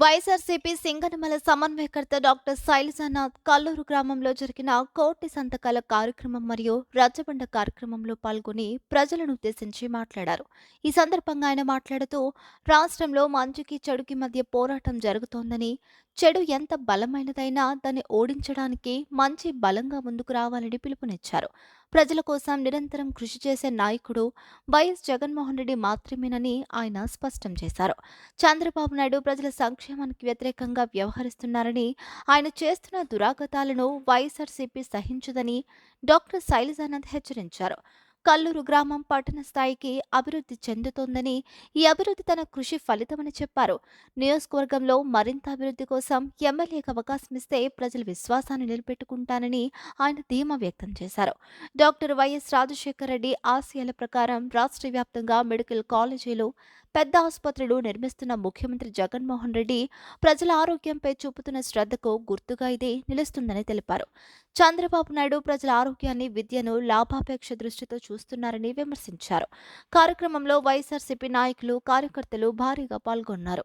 వైఎస్ఆర్సీపీ సింగనమల సమన్వయకర్త డాక్టర్ శైలజానాథ్ కల్లూరు గ్రామంలో జరిగిన కోటి సంతకాల కార్యక్రమం మరియు రచ్చబండ కార్యక్రమంలో పాల్గొని ప్రజలను ఉద్దేశించి మాట్లాడారు. ఈ సందర్భంగా ఆయన మాట్లాడుతూ రాష్ట్రంలో మంచికి చెడుకి మధ్య పోరాటం జరుగుతోందని చెడు ఎంత బలమైనదైనా దాన్ని ఓడించడానికి మంచి బలంగా ముందుకు రావాలని పిలుపునిచ్చారు. ప్రజల కోసం నిరంతరం కృషి చేసే నాయకుడు వైఎస్ జగన్మోహన్ రెడ్డి మాత్రమేనని ఆయన స్పష్టం చేశారు. చంద్రబాబు నాయుడు ప్రజల సంక్షేమానికి వ్యతిరేకంగా వ్యవహరిస్తున్నారని ఆయన చేస్తున్న దురాగతాలను వైఎస్ఆర్సీపీ సహించదని డాక్టర్ శైలజానంద్ హెచ్చరించారు. కల్లూరు గ్రామం పట్టణ స్థాయికి అభివృద్ధి చెందుతోందని ఈ అభివృద్ధి తన కృషి ఫలితమని చెప్పారు. నియోజకవర్గంలో మరింత అభివృద్ధి కోసం ఎమ్మెల్యేకి అవకాశం ఇస్తే ప్రజల విశ్వాసాన్ని నిలబెట్టుకుంటానని ఆయన ధీమా వ్యక్తం చేశారు. డాక్టర్ వైఎస్ రాజశేఖర రెడ్డి ఆశయాల ప్రకారం రాష్ట్ర వ్యాప్తంగా మెడికల్ కాలేజీలు పెద్ద ఆసుపత్రులు నిర్మిస్తున్న ముఖ్యమంత్రి జగన్మోహన్ రెడ్డి ప్రజల ఆరోగ్యంపై చూపుతున్న శ్రద్ధకు గుర్తుగా ఇది నిలుస్తుందని తెలిపారు. చంద్రబాబు నాయుడు ప్రజల ఆరోగ్యాన్ని విద్యను లాభాపేక్ష దృష్టితో చూస్తున్నారని విమర్శించారు. కార్యక్రమంలో వైఎస్ఆర్సీపీ నాయకులు కార్యకర్తలు భారీగా పాల్గొన్నారు.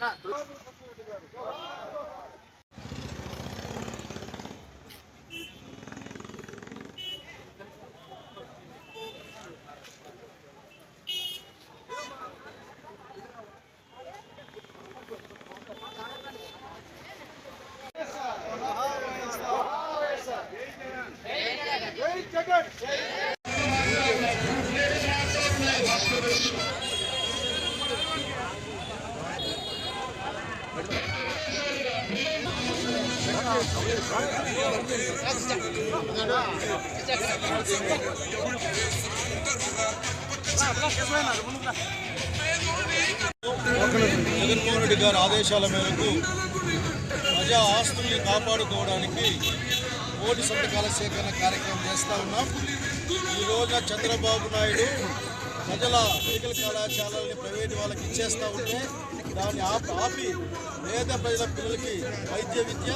Ah, Não. జగన్మోహన్ రెడ్డి గారి ఆదేశాల మేరకు ప్రజా ఆస్తుల్ని కాపాడుకోవడానికి కోటి సంతకాల సేకరణ కార్యక్రమం చేస్తూ ఉన్నాం. ఈ రోజున చంద్రబాబు నాయుడు ప్రజల మెడికల్ కళాశాలల్ని ప్రైవేట్ వాళ్ళకి ఇచ్చేస్తూ ఉంటే దాన్ని ఆపి ఆపి పేద ప్రజల పిల్లలకి వైద్య విద్య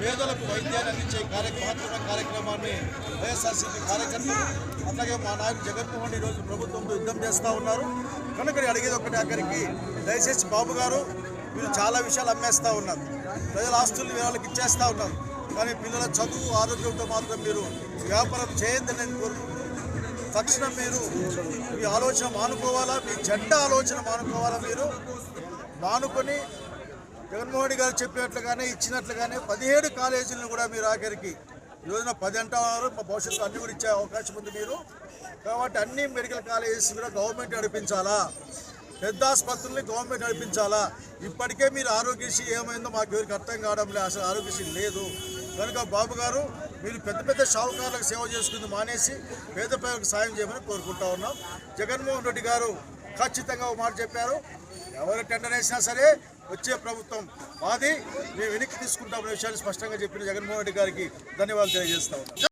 పేదలకు వైద్యాన్ని అందించే కార్యక్రమ కార్యక్రమాన్ని వైఎస్ఆర్సీపీ కార్యకర్తలు అట్లాగే మా నాయకుడు జగన్మోహన్ రెడ్డి రోజు ప్రభుత్వంతో యుద్ధం చేస్తూ ఉన్నారు. కనుక అడిగేది ఒకటి అక్కడికి దయచేసి బాబు గారు మీరు చాలా విషయాలు అమ్మేస్తూ ఉన్నారు. ప్రజల ఆస్తుల్ని వీళ్ళకి ఇచ్చేస్తూ ఉన్నారు. కానీ పిల్లల చదువు ఆరోగ్యంతో మాత్రం మీరు వ్యాపారం చేయందని నేను కోరుకుంటున్నాను. తక్షణం మీరు మీ ఆలోచన మానుకోవాలా? మీ చెడ్డ ఆలోచన మానుకోవాలా మీరు? మానుకొని జగన్మోహన్ గారు చెప్పినట్లుగానే ఇచ్చినట్లుగానే పదిహేడు కాలేజీలను కూడా మీరు ఆఖరికి ఈరోజున పది అంటారు మా భవిష్యత్తు అన్ని కూడా ఇచ్చే అవకాశం ఉంది మీరు. కాబట్టి అన్ని మెడికల్ కాలేజెస్ కూడా గవర్నమెంట్ నడిపించాలా? పెద్ద ఆసుపత్రుల్ని గవర్నమెంట్ నడిపించాలా? ఇప్పటికే మీరు ఆరోగ్యశ్రీ ఏమైందో మాకు ఎవరికి అర్థం కావడం లేదు అసలు ఆరోగ్యశ్రీ లేదు. కనుక బాబు గారు మీరు పెద్ద పెద్ద షావుకారులకు సేవ చేసుకుంది మానేసి పేద ప్రజలకు సాయం చేయమని కోరుకుంటా ఉన్నాం. జగన్మోహన్ రెడ్డి గారు ఖచ్చితంగా ఒక మాట చెప్పారు. ఎవరు టెండర్ వేసినా సరే వచ్చే ప్రభుత్వం మాది మేము వెనక్కి తీసుకుంటామనే విషయాన్ని స్పష్టంగా చెప్పిన జగన్మోహన్ రెడ్డి గారికి ధన్యవాదాలు తెలియజేస్తా